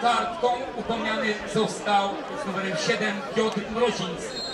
kartką upomniany został z numerem 7 Piotr Mroziński.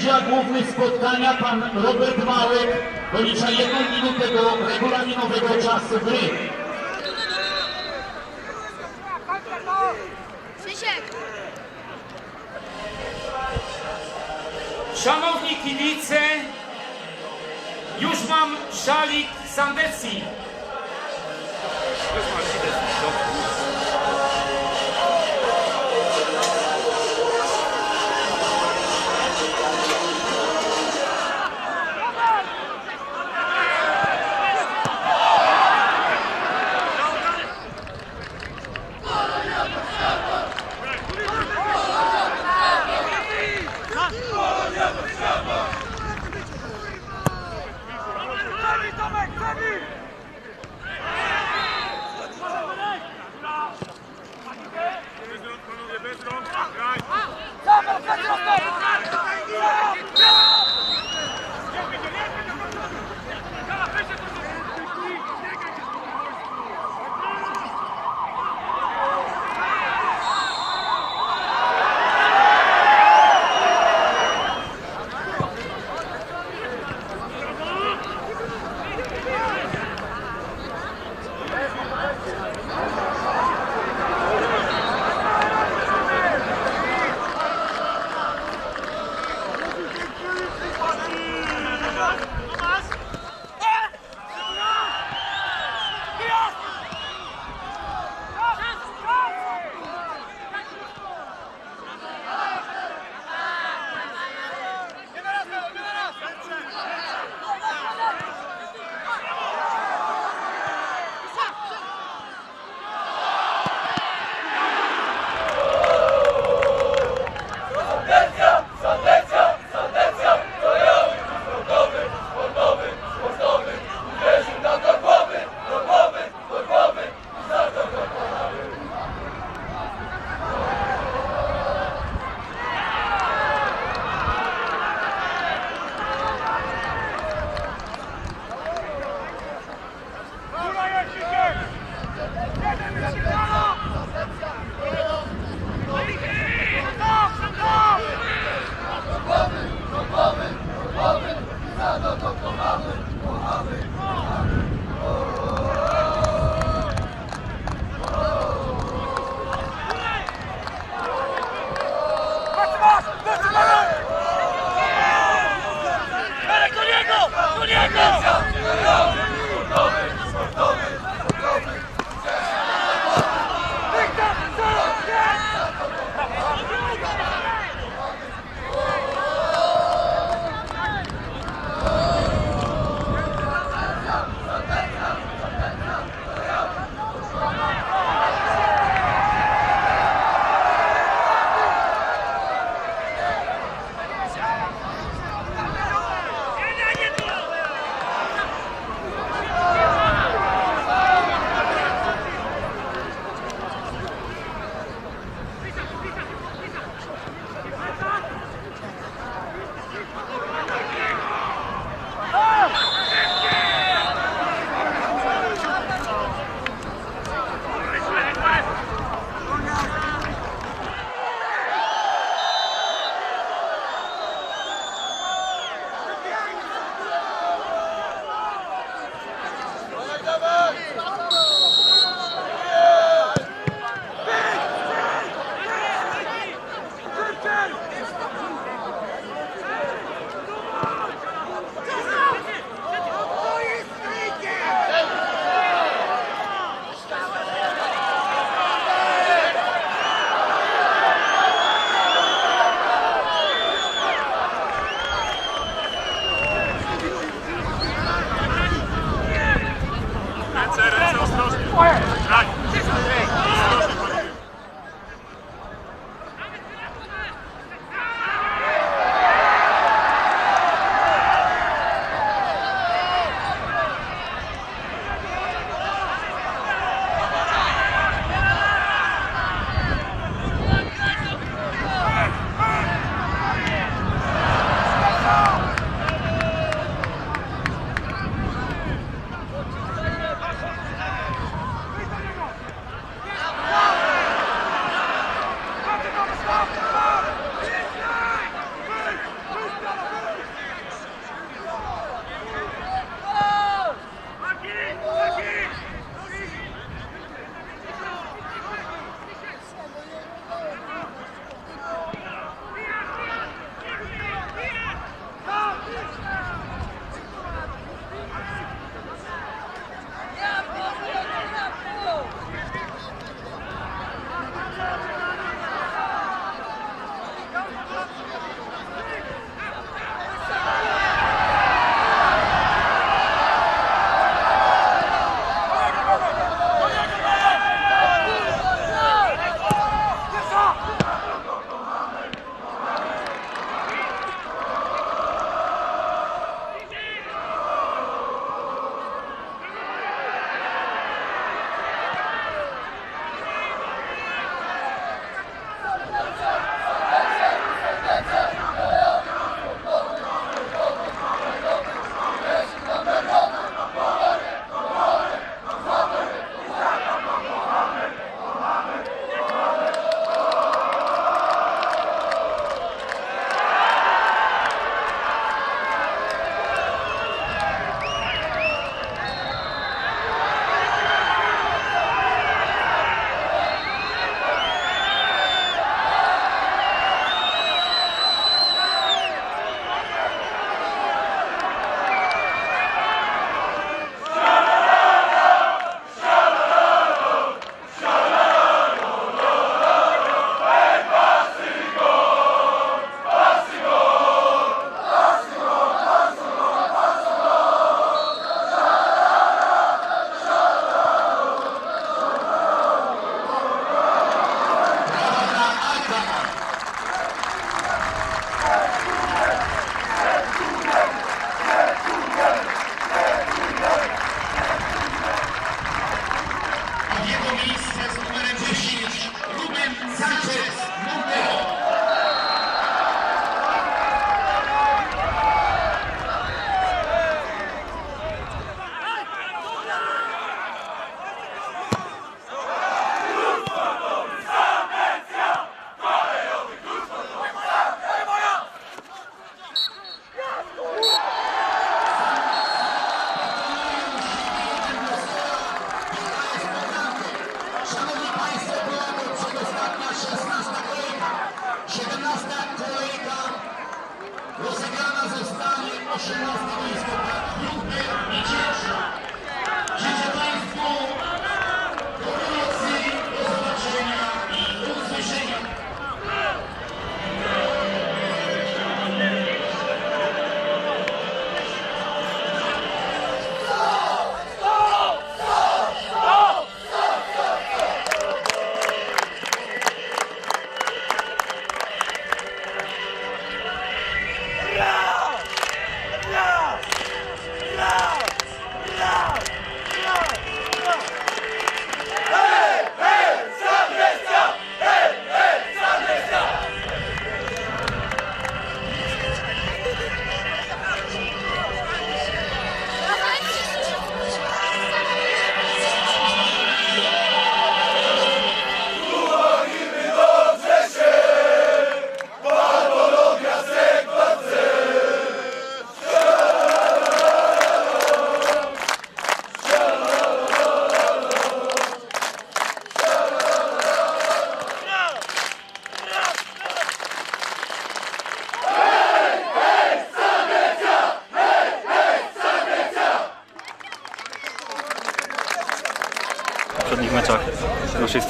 Sędzia główny spotkania, pan Robert Małek, dolicza jedną minutę do regulaminowego czasu gry. Szanowni kibice, już mam szalik Sandecji.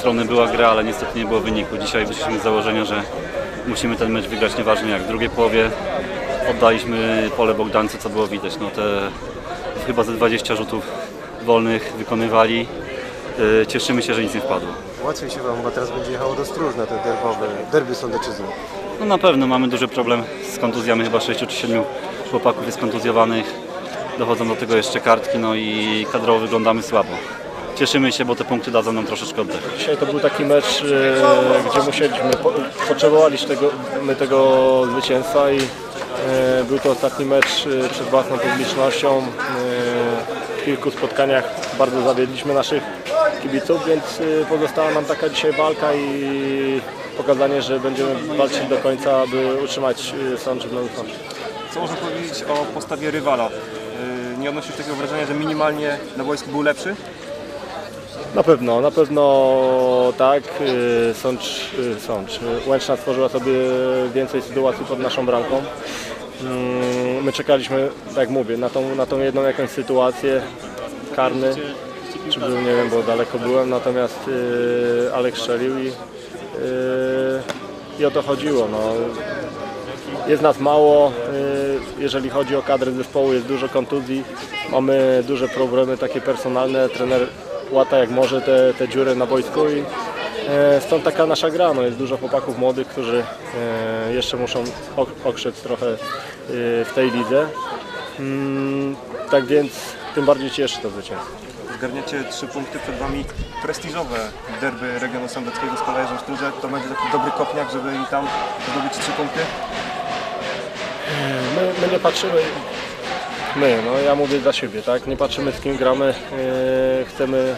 Strony była gra, ale niestety nie było wyniku. Dzisiaj wyszliśmy z założenia, że musimy ten mecz wygrać nieważne jak. W drugiej połowie oddaliśmy pole Bogdance, co było widać. No te chyba ze 20 rzutów wolnych wykonywali. y, cieszymy się, że nic nie wpadło. Łatwiej się Wam, bo teraz będzie jechało do Stróżna, te derbowe, derby sądeczyzny. No na pewno mamy duży problem z kontuzjami, chyba 6 czy 7 chłopaków jest kontuzjowanych. Dochodzą do tego jeszcze kartki, no i kadrowo wyglądamy słabo. Cieszymy się, bo te punkty dadzą nam troszeczkę oddech. Dzisiaj to był taki mecz, e, gdzie musieliśmy, po, potrzebowaliśmy tego, my tego zwycięstwa i e, był to ostatni mecz e, przed własną publicznością. E, w kilku spotkaniach bardzo zawiedliśmy naszych kibiców, więc e, pozostała nam taka dzisiaj walka i pokazanie, że będziemy walczyć do końca, aby utrzymać sąd w Nowym. Co można powiedzieć o postawie rywala? Nie odnosisz takiego wrażenia, że minimalnie na boisku był lepszy? Na pewno, na pewno tak. Y, Sącz, y, Sącz. Łęczna stworzyła sobie więcej sytuacji pod naszą bramką. Mm, My czekaliśmy, tak jak mówię, na tą, na tą jedną jakąś sytuację, karny, czy był, nie wiem, bo daleko byłem, natomiast y, Alek strzelił i, i o to chodziło. No. Jest nas mało, jeżeli chodzi o kadrę zespołu, jest dużo kontuzji, mamy duże problemy takie personalne, trener łata jak może te, te dziury na boisku i e, stąd taka nasza gra, no jest dużo chłopaków młodych, którzy e, jeszcze muszą ok- okrzec trochę e, w tej lidze. Mm, tak więc tym bardziej cieszy to zwycięstwo. Zgarniacie trzy punkty przed Wami prestiżowe derby regionu sądeckiego z Kolejerzem Stróże. To będzie taki dobry kopniak, żeby i tam zdobyć trzy punkty. My, my nie patrzymy, my, no ja mówię dla siebie, tak? Nie patrzymy z kim gramy, e, chcemy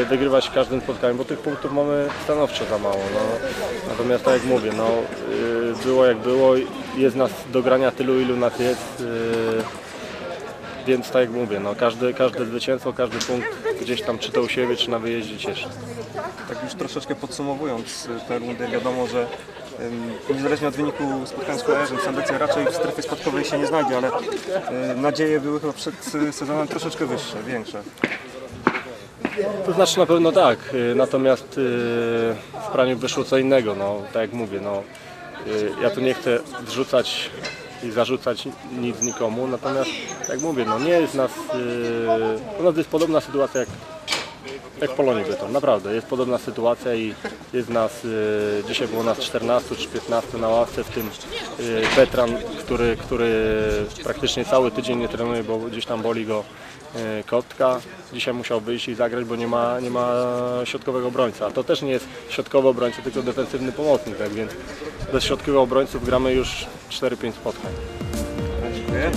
e, wygrywać każdym spotkaniu, bo tych punktów mamy stanowczo za mało. No. Natomiast tak jak mówię, no, e, było jak było, jest nas do grania tylu, ilu nas jest. e, Więc tak jak mówię, no, każde, każde zwycięstwo, każdy punkt gdzieś tam, czy to u siebie, czy na wyjeździe cieszy. Tak już troszeczkę podsumowując y, tę rundę, wiadomo, że niezależnie od wyniku spotkania z Kolejerzem, Sandecja raczej w strefie spadkowej się nie znajdzie, ale nadzieje były chyba przed y, sezonem troszeczkę wyższe, większe. To znaczy na pewno tak, y, natomiast y, w praniu wyszło co innego, no tak jak mówię, no ja tu nie chcę zrzucać i zarzucać nic nikomu, natomiast tak jak mówię, no nie jest nas, u nas jest podobna sytuacja jak, jak w Polonii Bytom, naprawdę jest podobna sytuacja i jest nas, y, dzisiaj było nas 14 czy 15 na ławce, w tym y, Petran, który, który praktycznie cały tydzień nie trenuje, bo gdzieś tam boli go y, kotka. Dzisiaj musiał wyjść i zagrać, bo nie ma, nie ma środkowego obrońca. To też nie jest środkowy obrońca, tylko defensywny pomocnik, tak więc bez środkowych obrońców gramy już 4-5 spotkań. Dziękuję.